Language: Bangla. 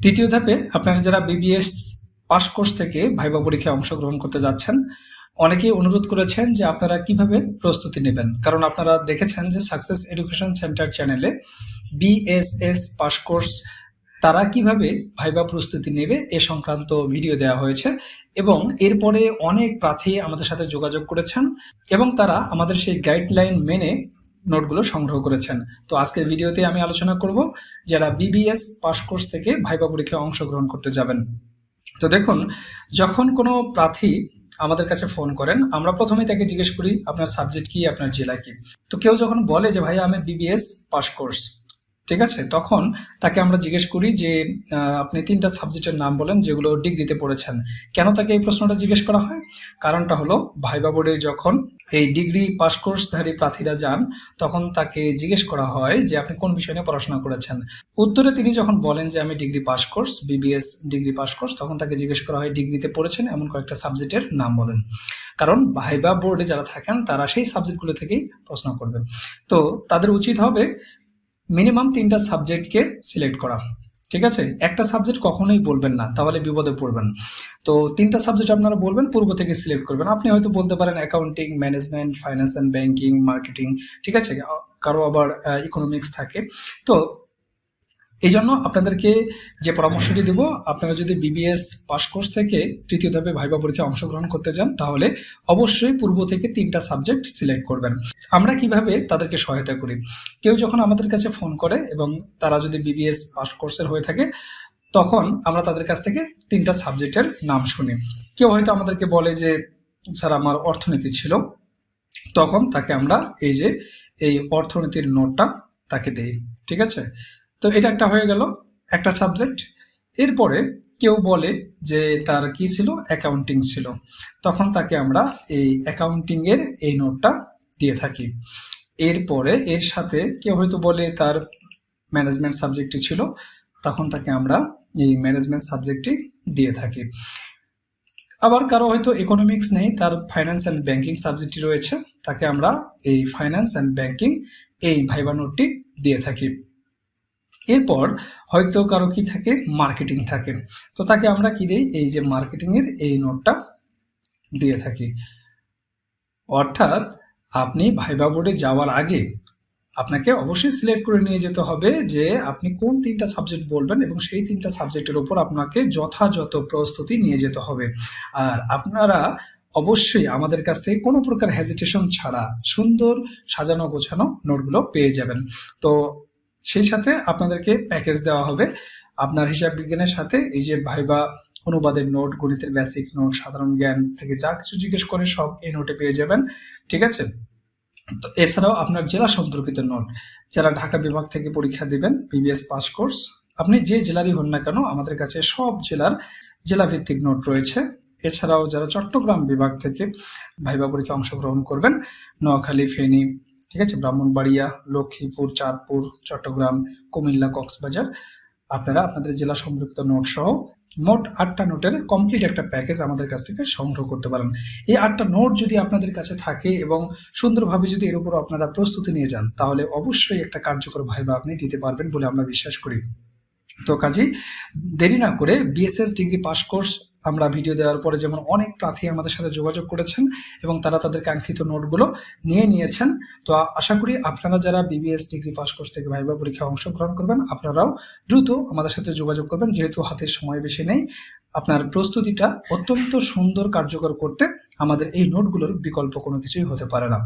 তৃতীয় ধাপে আপনারা যারা বিবিএস পাস কোর্স থেকে ভাইবা পরীক্ষায় অংশগ্রহণ করতে যাচ্ছেন, অনেকেই অনুরোধ করেছেন যে আপনারা কীভাবে প্রস্তুতি নেবেন। কারণ আপনারা দেখেছেন যে সাকসেস এডুকেশন সেন্টার চ্যানেলে বিএসএস পাস কোর্স, তারা কীভাবে ভাইবা প্রস্তুতি নেবে এ সংক্রান্ত ভিডিও দেওয়া হয়েছে এবং এরপরে অনেক প্রার্থী আমাদের সাথে যোগাযোগ করেছেন এবং তারা আমাদের সেই গাইডলাইন মেনে নোটগুলো সংগ্রহ করেছেন। তো আজকের ভিডিওতে আমি আলোচনা করব যারা বিবিএস পাস কোর্স থেকে ভাইবা পরীক্ষায় অংশগ্রহণ করতে যাবেন। তো দেখুন, যখন কোনো প্রার্থী আমাদের কাছে ফোন করেন, আমরা প্রথমেই তাকে জিজ্ঞেস করি, আপনার সাবজেক্ট কি? আপনার জেলা কি? তো কেউ যখন বলে যে ভাই আমি বিবিএস পাস কোর্স। ঠিক আছে? তখন তাকে আমরা জিজ্ঞেস করি যে আপনি তিনটা সাবজেক্টের নাম বলেন যেগুলো ডিগ্রিতে পড়েছেন। কেন তাকে এই প্রশ্নটা জিজ্ঞেস করা হয়? কারণটা হলো, ভাইবা বোর্ডে যখন এই ডিগ্রি পাস কোর্সধারী প্রার্থীরা যান, তখন তাকে জিজ্ঞেস করা হয় যে, আপনি কোন বিষয় নিয়ে পড়াশোনা করেছেন? উত্তরে তিনি যখন বলেন যে, আমি degree pass course BBS degree pass course তখন তাকে জিজ্ঞেস করা হয় ডিগ্রিতে পড়েছেন? এমন কয়েকটা সাবজেক্টের নাম বলেন। কারণ ভাইবা বোর্ডে যারা থাকেন, তারা সেই সাবজেক্টগুলো থেকেই প্রশ্ন করবেন তো তাদের উচিত হবে মিনিমাম তিনটা সাবজেক্টকে সিলেক্ট করা। ঠিক আছে? একটা সাবজেক্ট কখনোই বলবেন না, তাহলে বিপদে পড়বেন। তো তিনটা সাবজেক্ট আপনারা বলবেন, পূর্ব থেকে সিলেক্ট করবেন। আপনি হয়তো বলতে পারেন accounting management finance and banking marketing ঠিক আছে? কারও আবার ইকোনমিক্স থাকে। তো এই জন্য আপনাদেরকে যে পরামর্শটি দেব, আপনারা যদি বিবিএস পাস কোর্স থেকে তৃতীয় ধাপে ভাইবা পরীক্ষায় অংশগ্রহণ করতে চান, তাহলে অবশ্যই পূর্ব থেকে তিনটা সাবজেক্ট সিলেক্ট করবেন। আমরা কীভাবে তাদেরকে সহায়তা করি? কেউ যখন আমাদের কাছে ফোন করে এবং তারা যদি বিবিএস পাস কোর্সের হয়ে থাকে, তখন আমরা তাদের কাছ থেকে তিনটা সাবজেক্টের নাম শুনি। কেউ হয়তো আমাদেরকে বলে যে, স্যার, আমার অর্থনীতি ছিল। তখন তাকে আমরা এই যে, এই অর্থনীতির নোটটা তাকে দেই। ঠিক আছে? তো এটা একটা হয়ে গেল একটা সাবজেক্ট এরপরে কেউ বলে যে তার কি ছিল? অ্যাকাউন্টিং ছিল। তখন তাকে আমরা এই অ্যাকাউন্টিং এর এই নোটটা দিয়ে থাকি। এরপরে এর সাথে কেউ হয়তো বলে তার ম্যানেজমেন্ট সাবজেক্টটি ছিল, তখন তাকে আমরা এই ম্যানেজমেন্ট সাবজেক্টটি দিয়ে থাকি। আবার কারও হয়তো ইকোনমিক্স নেই, তার ফাইন্যান্স অ্যান্ড ব্যাংকিং সাবজেক্টটি রয়েছে, তাকে আমরা এই ফাইন্যান্স অ্যান্ড ব্যাংকিং এই ভাইবা নোটটি দিয়ে থাকি। এরপর হয়তো কারও কি থাকে? মার্কেটিং থাকে। তো তাকে আমরা কি দিই? এই যে মার্কেটিং এর এই নোটটা দিয়ে থাকি। অর্থাৎ আপনি ভাইবা বোর্ডে যাওয়ার আগে আপনাকে অবশ্যই সিলেক্ট করে নিয়ে যেতে হবে যে আপনি কোন তিনটা সাবজেক্ট বলবেন এবং সেই তিনটা সাবজেক্টের উপর আপনাকে যথাযথ প্রস্তুতি নিয়ে যেতে হবে। আর আপনারা অবশ্যই আমাদের কাছ থেকে কোনো প্রকার হেজিটেশন ছাড়া সুন্দর সাজানো গোছানো নোটগুলো পেয়ে যাবেন। তো সেই সাথে আপনাদেরকে প্যাকেজ দেওয়া হবে। আপনার হিসাব বিজ্ঞানের সাথে এই যে ভাইবা অনুবাদের নোট গণিতের বেসিক নোট সাধারণ জ্ঞান থেকে যা কিছু জিজ্ঞেস করে সব এই নোটে পেয়ে যাবেন, ঠিক আছে? তো এছাড়াও আপনার জেলা সম্পর্কিত নোট যারা ঢাকা বিভাগ থেকে পরীক্ষা দিবেন বিবিএস পাস কোর্স আপনি যে জেলারই হন না কেন, আমাদের কাছে সব জেলার জেলাভিত্তিক নোট রয়েছে। এছাড়াও যারা চট্টগ্রাম বিভাগ থেকে ভাইবা পরীক্ষা অংশগ্রহণ করবেন, নোয়াখালী, ফেনী ঠিক আছে? ব্রাহ্মণবাড়িয়া, লক্ষ্মীপুর, চাঁদপুর, চট্টগ্রাম, কুমিল্লা, কক্সবাজার। আপনারা আপনাদের জেলা সম্পর্কিত নোট সহ মোট আটটা নোটের কমপ্লিট একটা প্যাকেজ আমাদের কাছ থেকে সংগ্রহ করতে পারেন। এই আটটা নোট যদি আপনাদের কাছে থাকে এবং সুন্দরভাবে যদি এর উপর আপনারা প্রস্তুতি নিয়ে যান, তাহলে অবশ্যই একটা কার্যকর ভাইবা আপনি দিতে পারবেন বলে আমরা বিশ্বাস করি। তো কাজেই দেরি না করে বিএসএস ডিগ্রি পাস কোর্স আমরা ভিডিও দেওয়ার পরে যেমন অনেক প্রার্থী আমাদের সাথে যোগাযোগ করেছেন এবং তারা তাদের কাঙ্ক্ষিত নোটগুলো নিয়ে নিয়েছেন। তো আশা করি আপনারা যারা বিবিএস ডিগ্রি পাস কোর্স থেকে ভাইবা পরীক্ষায় অংশগ্রহণ করবেন, আপনারাও দ্রুত আমাদের সাথে যোগাযোগ করবেন, যেহেতু হাতের সময় বেশি নেই। আপনার প্রস্তুতিটা অত্যন্ত সুন্দর কার্যকর করতে আমাদের এই নোটগুলোর বিকল্প কোনো কিছুই হতে পারে না।